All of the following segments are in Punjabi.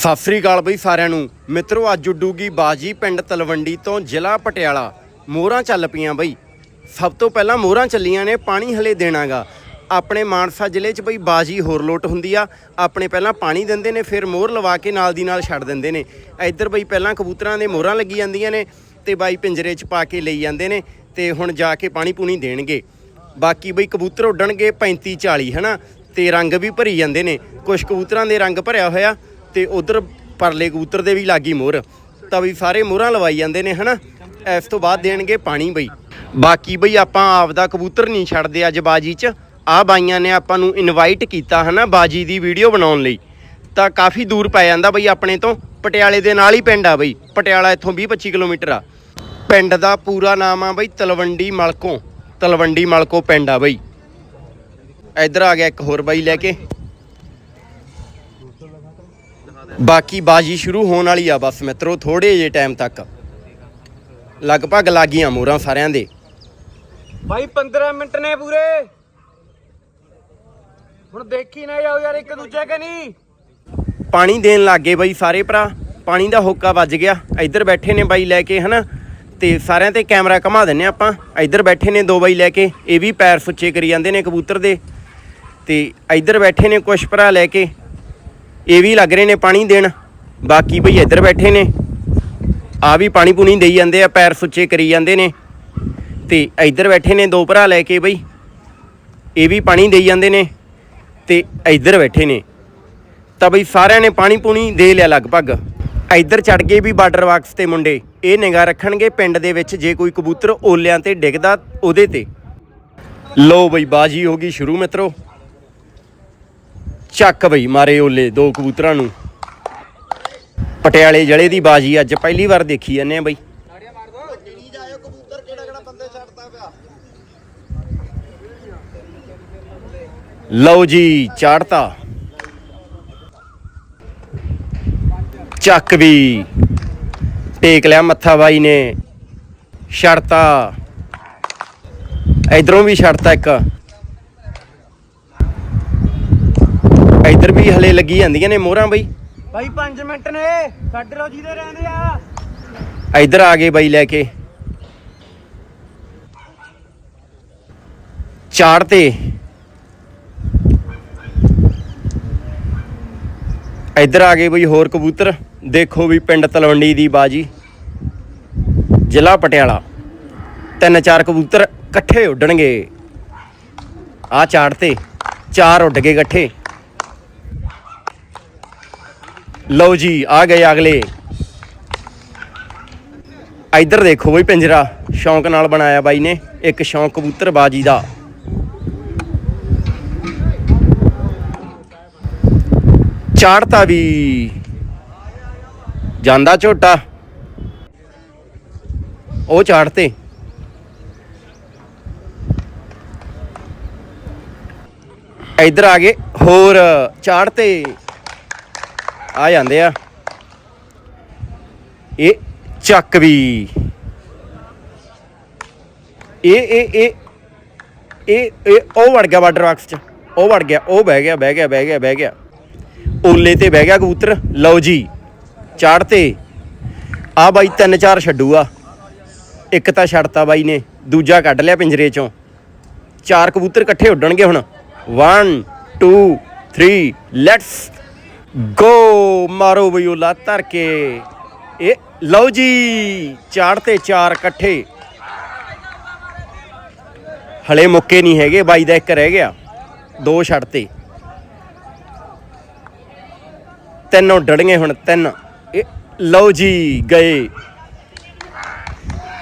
ਸਤਿ ਸ੍ਰੀ ਅਕਾਲ ਬਈ ਸਾਰਿਆਂ ਨੂੰ। ਮਿੱਤਰੋ, ਅੱਜ ਉੱਡੂਗੀ ਬਾਜੀ ਪਿੰਡ ਤਲਵੰਡੀ ਤੋਂ ਜ਼ਿਲ੍ਹਾ ਪਟਿਆਲਾ। ਮੋਹਰਾਂ ਚੱਲ ਪਈਆਂ ਬਈ। ਸਭ ਤੋਂ ਪਹਿਲਾਂ ਮੋਹਰਾਂ ਚੱਲੀਆਂ ਨੇ, ਪਾਣੀ ਹਲੇ ਦੇਣਾਗਾ। ਆਪਣੇ ਮਾਨਸਾ ਜ਼ਿਲ੍ਹੇ 'ਚ ਬਈ ਬਾਜੀ ਹੋਰ ਲੋਟ ਹੁੰਦੀ ਆ। ਆਪਣੇ ਪਹਿਲਾਂ ਪਾਣੀ ਦਿੰਦੇ ਨੇ, ਫਿਰ ਮੋਹਰ ਲਵਾ ਕੇ ਨਾਲ ਦੀ ਨਾਲ ਛੱਡ ਦਿੰਦੇ ਨੇ। ਇੱਧਰ ਬਈ ਪਹਿਲਾਂ ਕਬੂਤਰਾਂ ਦੇ ਮੋਹਰਾਂ ਲੱਗੀ ਜਾਂਦੀਆਂ ਨੇ ਤੇ ਬਾਈ ਪਿੰਜਰੇ 'ਚ ਪਾ ਕੇ ਲਈ ਜਾਂਦੇ ਨੇ ਤੇ ਹੁਣ ਜਾ ਕੇ ਪਾਣੀ ਪੂਣੀ ਦੇਣਗੇ। ਬਾਕੀ ਬਈ ਕਬੂਤਰ ਉੱਡਣਗੇ 35 40 ਹਨਾ? ਤੇ ਰੰਗ ਵੀ ਭਰੀ ਜਾਂਦੇ ਨੇ। ਕੁਝ ਕਬੂਤਰਾਂ ਦੇ ਰੰਗ ਭਰਿਆ ਹੋਇਆ। ਤੇ ਉਧਰ ਪਰਲੇ ਕਬੂਤਰ ਦੇ ਵੀ ਲਾਗੀ ਮੋਹਰ। ਤਾਂ ਵੀ ਸਾਰੇ ਮੋਹਰਾਂ ਲਵਾਈ ਜਾਂਦੇ ਨੇ, ਹਨਾ? ਇਸ ਤੋਂ ਬਾਅਦ ਦੇਣਗੇ ਪਾਣੀ ਬਈ। ਬਾਕੀ ਬਈ ਆਪਾਂ ਆਪ ਦਾ ਕਬੂਤਰ ਨਹੀਂ ਛੱਡਦੇ ਅੱਜ ਬਾਜੀ 'ਚ। ਆ ਬਾਈਆਂ ਨੇ ਆਪਾਂ ਨੂੰ ਇਨਵਾਈਟ ਕੀਤਾ, ਹਨਾ, ਬਾਜੀ ਦੀ ਵੀਡੀਓ ਬਣਾਉਣ ਲਈ। ਤਾਂ ਕਾਫੀ ਦੂਰ ਪੈ ਜਾਂਦਾ ਬਈ ਆਪਣੇ ਤੋਂ। ਪਟਿਆਲੇ ਦੇ ਨਾਲ ਹੀ ਪਿੰਡ ਆ ਬਈ। ਪਟਿਆਲਾ ਇੱਥੋਂ 20 25 ਕਿਲੋਮੀਟਰ ਆ। ਪਿੰਡ ਦਾ ਪੂਰਾ ਨਾਮ ਆ ਬਈ ਤਲਵੰਡੀ ਮਲਕੋਂ। ਤਲਵੰਡੀ ਮਲਕੋਂ ਪਿੰਡ ਆ ਬਈ। ਇੱਧਰ ਆ ਗਿਆ ਇੱਕ ਹੋਰ ਬਾਈ ਲੈ ਕੇ। ਬਾਕੀ ਬਾਜੀ ਸ਼ੁਰੂ ਹੋਣ ਵਾਲੀ ਆ ਬਸ ਮਿੱਤਰੋ ਥੋੜੇ ਜੇ ਟਾਈਮ ਤੱਕ। ਲਗਭਗ ਲੱਗੀਆਂ ਮੋਹਰਾਂ ਸਾਰਿਆਂ ਦੇ। ਭਾਈ 15 ਮਿੰਟ ਨੇ ਪੂਰੇ। ਹੁਣ ਦੇਖੀ ਨਾ ਜਾਓ ਯਾਰ ਇੱਕ ਦੂਜੇ ਕੇ ਨਹੀਂ। ਪਾਣੀ ਦੇਣ ਲੱਗੇ ਬਾਈ ਸਾਰੇ ਭਰਾ। ਪਾਣੀ ਦਾ ਹੋਕਾ ਵੱਜ ਗਿਆ। ਇੱਧਰ ਬੈਠੇ ਨੇ ਬਾਈ ਲੈ ਕੇ ਹਨਾ? ਤੇ ਸਾਰਿਆਂ ਤੇ ਕੈਮਰਾ ਘੁਮਾ ਦਿੰਨੇ ਆਪਾਂ। ਇੱਧਰ ਬੈਠੇ ਨੇ ਦੋ ਬਾਈ ਲੈ ਕੇ। ਇਹ ਵੀ ਪੈਰ ਸੁੱਚੇ ਕਰੀ ਜਾਂਦੇ ਨੇ ਕਬੂਤਰ ਦੇ। ਤੇ ਇੱਧਰ ਬੈਠੇ ਨੇ ਕੁਛ ਭਰਾ ਲੈ ਕੇ। ਇਹ ਵੀ ਲੱਗ ਰਹੇ ਨੇ ਪਾਣੀ ਦੇਣ। ਬਾਕੀ ਬਈ ਇੱਧਰ ਬੈਠੇ ਨੇ। ਆ ਵੀ ਪਾਣੀ ਪੂਣੀ ਦੇਈ ਜਾਂਦੇ ਆ, ਪੈਰ ਸੁੱਚੇ ਕਰੀ ਜਾਂਦੇ ਨੇ। ਤੇ ਇੱਧਰ ਬੈਠੇ ਨੇ ਦੋ ਭਰਾ ਲੈ ਕੇ ਬਈ। ਇਹ ਵੀ ਪਾਣੀ ਦੇਈ ਜਾਂਦੇ ਨੇ ਤੇ ਇੱਧਰ ਬੈਠੇ ਨੇ। ਤਾਂ ਬਈ ਸਾਰਿਆਂ ਨੇ ਪਾਣੀ ਪੂਣੀ ਦੇ ਲਿਆ ਲਗਭਗ। ਇੱਧਰ ਚੜ ਗਏ ਵੀ ਬਾਰਡਰ ਬਾਕਸ ਤੇ ਮੁੰਡੇ। ਇਹ ਨਿਗਾਹ ਰੱਖਣਗੇ ਪਿੰਡ ਦੇ ਵਿੱਚ ਜੇ ਕੋਈ ਕਬੂਤਰ ਓਲਿਆਂ ਤੇ ਡਿੱਗਦਾ ਉਹਦੇ ਤੇ। ਲੋ ਬਈ ਬਾਜੀ ਹੋ ਗਈ ਸ਼ੁਰੂ ਮਿੱਤਰੋ। ਚੱਕ ਬਈ ਮਾਰੇ ਓਲੇ ਦੋ ਕਬੂਤਰਾਂ ਨੂੰ। ਪਟਿਆਲੇ ਜਲੇ ਦੀ ਬਾਜੀ ਅੱਜ ਪਹਿਲੀ ਵਾਰ ਦੇਖੀ ਜਾਂਦੇ ਆ ਬਈ। ਲਓ ਜੀ, ਚਾੜਤਾ। ਚੱਕ ਵੀ। ਟੇਕ ਲਿਆ ਮੱਥਾ ਬਾਈ ਨੇ। ਛੜਤਾ ਇਧਰੋਂ ਵੀ ਛੜਤਾ ਇੱਕ। ਇਧਰ ਵੀ ਹਲੇ ਲੱਗੀ ਜਾਂਦੀਆਂ ਨੇ ਮੋਹਰਾਂ ਬਈ। ਭਾਈ 5 ਮਿੰਟ ਨੇ। ਛੱਡ ਲੋ ਜਿਹਦੇ ਰਹਿੰਦੇ ਆ। ਇਧਰ ਆ ਗਏ ਬਾਈ ਲੈ ਕੇ। ਚਾੜ ਤੇ। ਇਧਰ ਆ ਗਏ ਬਈ ਹੋਰ ਕਬੂਤਰ। ਦੇਖੋ ਵੀ ਪਿੰਡ ਤਲਵੰਡੀ ਦੀ ਬਾਜੀ। ਜ਼ਿਲ੍ਹਾ ਪਟਿਆਲਾ। ਤਿੰਨ ਚਾਰ ਕਬੂਤਰ ਇਕੱਠੇ ਉੱਡਣਗੇ। ਆ ਚਾੜ ਤੇ। ਚਾਰ ਉੱਡ ਗਏ ਇਕੱਠੇ। ਲਓ ਜੀ, ਆ ਗਏ ਅਗਲੇ। ਇੱਧਰ ਦੇਖੋ ਬਈ ਪਿੰਜਰਾ, ਸ਼ੌਂਕ ਨਾਲ ਬਣਾਇਆ ਬਾਈ ਨੇ, ਇੱਕ ਸ਼ੌਂਕ ਕਬੂਤਰ ਬਾਜੀ ਦਾ। ਚਾੜਤਾ ਵੀ। ਜਾਂਦਾ ਝੋਟਾ। ਉਹ ਚਾੜਤੇ। ਇੱਧਰ ਆ ਗਏ, ਹੋਰ ਚਾੜਤੇ। ਆ ਜਾਂਦੇ ਆ। ਇਹ ਚੱਕ ਵੀ। ਇਹ ਇਹ ਇਹ ਇਹ ਇਹ, ਉਹ ਵੜ ਗਿਆ ਵਾਟਰ ਬਾਕਸ ਚ। ਉਹ ਵੜ ਗਿਆ, ਉਹ ਬਹਿ ਗਿਆ ਬਹਿ ਗਿਆ ਬਹਿ ਗਿਆ ਬਹਿ ਗਿਆ। ਓਲੇ ਤੇ ਬਹਿ ਗਿਆ ਕਬੂਤਰ। ਲਓ ਜੀ ਚਾੜ ਤੇ। ਆ ਬਾਈ ਤਿੰਨ ਚਾਰ ਛੱਡੂ ਆ। ਇੱਕ ਤਾਂ ਛੱਡਤਾ ਬਾਈ ਨੇ, ਦੂਜਾ ਕੱਢ ਲਿਆ ਪਿੰਜਰੇ ਚੋਂ। ਚਾਰ ਕਬੂਤਰ ਇਕੱਠੇ ਉੱਡਣਗੇ ਹੁਣ। 1 2 3 ਲੈਟਸ ਗੋ ਮਾਰੋ ਬਈ ਓਲਾ ਧਰ ਕੇ। ਇਹ ਲਓ ਜੀ ਚਾੜ ਤੇ ਚਾਰ ਇਕੱਠੇ। ਹਲੇ ਮੁੱਕੇ ਨਹੀਂ ਹੈਗੇ, ਬਾਈ ਦਾ ਇੱਕ ਰਹਿ ਗਿਆ, ਦੋ ਛੱਡ ਤੇ। ਤਿੰਨ ਉੱਡਣਗੇ ਹੁਣ, ਤਿੰਨ। ਇਹ ਲਓ ਜੀ, ਗਏ।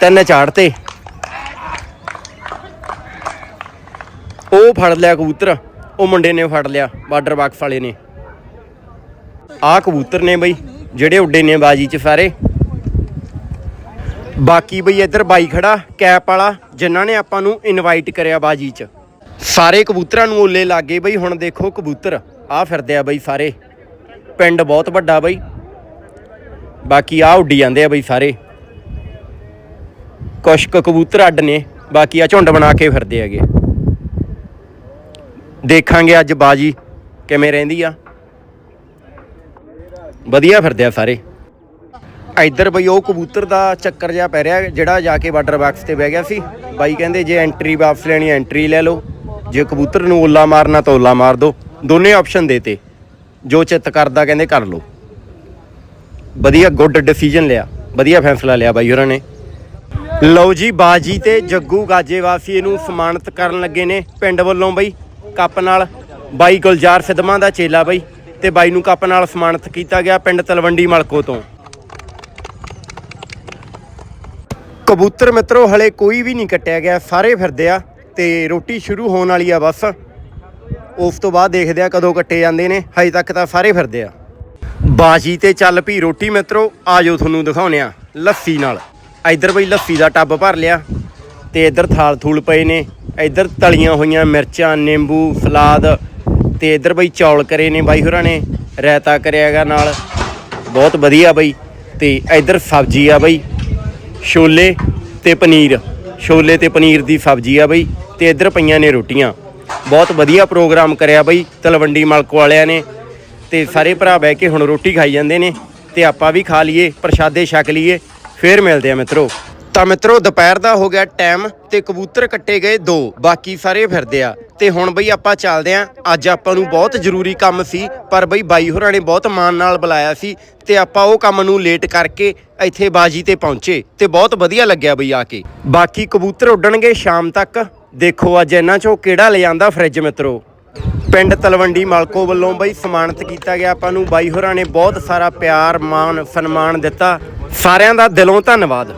ਤਿੰਨ ਝਾੜ ਤੇ। ਉਹ ਫੜ ਲਿਆ ਕਬੂਤਰ, ਉਹ ਮੁੰਡੇ ਨੇ ਫੜ ਲਿਆ, ਬਾਰਡਰ ਬਾਕਸ ਵਾਲੇ ਨੇ। ਆਹ ਕਬੂਤਰ ਨੇ ਬਈ, ਜਿਹੜੇ ਉੱਡੇ ਨੇ ਬਾਜੀ 'ਚ ਸਾਰੇ। ਬਾਕੀ ਬਈ ਇੱਧਰ ਬਾਈ ਖੜਾ, ਕੈਪ ਵਾਲਾ, ਜਿਨ੍ਹਾਂ ਨੇ ਆਪਾਂ ਨੂੰ ਇਨਵਾਈਟ ਕਰਿਆ ਬਾਜੀ 'ਚ। ਸਾਰੇ ਕਬੂਤਰਾਂ ਨੂੰ ਓਲੇ ਲੱਗੇ ਬਈ, ਹੁਣ ਦੇਖੋ ਕਬੂਤਰ ਆ ਫਿਰਦੇ ਆ ਬਈ ਸਾਰੇ। ਪਿੰਡ ਬਹੁਤ ਵੱਡਾ ਬਈ। ਬਾਕੀ ਆ ਉੱਡੀ ਜਾਂਦੇ ਆ ਬਈ ਸਾਰੇ। ਕੁਛ ਕਬੂਤਰ ਅੱਡ ਨੇ, ਬਾਕੀ ਆ ਝੁੰਡ ਬਣਾ ਕੇ ਫਿਰਦੇ ਹੈਗੇ ਦੇਖਾਂਗੇ ਅੱਜ ਬਾਜੀ ਕਿਵੇਂ ਰਹਿੰਦੀ ਆ। ਵਧੀਆ ਫਿਰਦੇ ਆ ਸਾਰੇ। ਇੱਧਰ ਬਈ ਉਹ ਕਬੂਤਰ ਦਾ ਚੱਕਰ ਜਿਹਾ ਪੈ ਰਿਹਾ, ਜਿਹੜਾ ਜਾ ਕੇ ਵਾਟਰ ਬਾਕਸ ਤੇ ਬਹਿ ਗਿਆ ਸੀ। ਬਾਈ ਕਹਿੰਦੇ ਜੇ ਐਂਟਰੀ ਵਾਪਸ ਲੈਣੀ ਐਂਟਰੀ ਲੈ ਲਓ। ਜੇ ਕਬੂਤਰ ਨੂੰ ਓਲਾ ਮਾਰਨਾ ਤਾਂ ਓਲਾ ਮਾਰ ਦਿਓ ਦੋਨੇ ਆਪਸ਼ਨ ਦੇਤੇ ਜੋ ਚਿੱਤ ਕਰਦਾ ਕਹਿੰਦੇ ਕਰ ਲਓ। ਵਧੀਆ ਗੁੱਡ ਡਿਸੀਜਨ ਲਿਆ। ਵਧੀਆ ਫੈਸਲਾ ਲਿਆ ਬਾਈ ਉਹਨਾਂ ਨੇ। ਲਓ ਜੀ, ਬਾਜੀ ਤੇ ਜੱਗੂ ਗਾਜੇਵਾਸੀ ਇਹਨੂੰ ਸਨਮਾਨਿਤ ਕਰਨ ਲੱਗੇ ਨੇ ਪਿੰਡ ਵੱਲੋਂ ਬਈ, ਕੱਪ ਨਾਲ। ਬਾਈ ਗੁਲਜ਼ਾਰ ਸਿੱਧਵਾਂ ਦਾ ਚੇਲਾ ਬਈ। ਤੇ ਬਾਈ ਨੂੰ ਕੱਪ ਨਾਲ ਸਨਮਾਨਿਤ ਕੀਤਾ ਗਿਆ ਪਿੰਡ ਤਲਵੰਡੀ ਮਲਕੋ ਤੋਂ। ਕਬੂਤਰ ਮਿੱਤਰੋ, ਹਲੇ ਕੋਈ ਵੀ ਨਹੀਂ ਕੱਟਿਆ ਗਿਆ, ਸਾਰੇ ਫਿਰਦੇ ਆ ਤੇ ਰੋਟੀ ਸ਼ੁਰੂ ਹੋਣ ਵਾਲੀ ਆ ਬਸ। ਉਸ ਤੋਂ ਬਾਅਦ ਦੇਖਦੇ ਆ ਕਦੋਂ ਕੱਟੇ ਜਾਂਦੇ ਨੇ, ਹਜੇ ਤੱਕ ਤਾਂ ਸਾਰੇ ਫਿਰਦੇ ਆ। ਬਾਜੀ ਤੇ ਚੱਲ ਪਈ ਰੋਟੀ ਮਿੱਤਰੋ, ਆਜੋ ਤੁਹਾਨੂੰ ਦਿਖਾਉਨੇ ਆ, ਲੱਸੀ ਨਾਲ। ਇੱਧਰ ਬਈ ਲੱਸੀ ਦਾ ਟੱਬ ਭਰ ਲਿਆ ਤੇ ਇੱਧਰ ਥਾਲ ਥੂਲ ਪਏ ਨੇ, ਇੱਧਰ ਤਲੀਆਂ ਹੋਈਆਂ ਮਿਰਚਾਂ, ਨਿੰਬੂ, ਸਲਾਦ ਤੇ ਇੱਧਰ ਬਈ ਚੌਲ ਕਰੇ ਨੇ ਬਾਈ ਹੋਰਾਂ ਨੇ, ਰਾਇਤਾ ਕਰਿਆਗਾ ਨਾਲ। ਬਹੁਤ ਵਧੀਆ ਬਈ। ਤੇ ਇੱਧਰ ਸਬਜ਼ੀ ਆ ਬਈ, ਛੋਲੇ ਤੇ ਪਨੀਰ। ਛੋਲੇ ਤੇ ਪਨੀਰ ਦੀ ਸਬਜ਼ੀ ਆ ਬਈ ਤੇ ਇੱਧਰ ਪਈਆਂ ਨੇ ਰੋਟੀਆਂ। ਬਹੁਤ ਵਧੀਆ ਪ੍ਰੋਗਰਾਮ ਕਰਿਆ ਬਈ ਤਲਵੰਡੀ ਮਲਕ ਵਾਲਿਆਂ ਨੇ। ਤੇ ਸਾਰੇ ਭਰਾ ਬਹਿ ਕੇ ਹੁਣ ਰੋਟੀ ਖਾਈ ਜਾਂਦੇ ਨੇ ਤੇ ਆਪਾਂ ਵੀ ਖਾ ਲਈਏ, ਪ੍ਰਸ਼ਾਦੇ ਛਕ ਲਈਏ। ਫੇਰ ਮਿਲਦੇ ਆ ਮਿੱਤਰੋ। ਤਾਂ ਮਿੱਤਰੋ, ਦੁਪਹਿਰ ਦਾ ਹੋ ਗਿਆ ਟਾਈਮ ਤੇ ਕਬੂਤਰ ਕੱਟੇ ਗਏ ਦੋ, ਬਾਕੀ ਸਾਰੇ ਫਿਰਦੇ ਆ। ਤੇ ਹੁਣ ਬਈ ਆਪਾਂ ਚੱਲਦੇ ਆ। ਅੱਜ ਆਪਾਂ ਨੂੰ ਬਹੁਤ ਜ਼ਰੂਰੀ ਕੰਮ ਸੀ, ਪਰ ਬਈ ਬਾਈ ਹੋਰਾਂ ਨੇ ਬਹੁਤ ਮਾਣ ਨਾਲ ਬੁਲਾਇਆ ਸੀ ਤੇ ਆਪਾਂ ਉਹ ਕੰਮ ਨੂੰ ਲੇਟ ਕਰਕੇ ਇੱਥੇ ਬਾਜੀ ਤੇ ਪਹੁੰਚੇ ਤੇ ਬਹੁਤ ਵਧੀਆ ਲੱਗਿਆ ਬਈ ਆ ਕੇ। ਬਾਕੀ ਕਬੂਤਰ ਉੱਡਣਗੇ ਸ਼ਾਮ ਤੱਕ। ਦੇਖੋ ਅੱਜ ਇਹਨਾਂ ਚੋਂ ਕਿਹੜਾ ਲੈ ਜਾਂਦਾ ਫ੍ਰਿਜ ਮਿੱਤਰੋ। ਪਿੰਡ ਤਲਵੰਡੀ ਮਾਲਕੋ ਵੱਲੋਂ ਬਈ ਸਨਮਾਨਿਤ ਕੀਤਾ ਗਿਆ। ਆਪਾਂ ਨੂੰ ਬਾਈ ਹੋਰਾਂ ਨੇ ਬਹੁਤ ਸਾਰਾ ਪਿਆਰ, ਮਾਣ, ਸਨਮਾਨ ਦਿੱਤਾ। ਸਾਰਿਆਂ ਦਾ ਦਿਲੋਂ ਧੰਨਵਾਦ।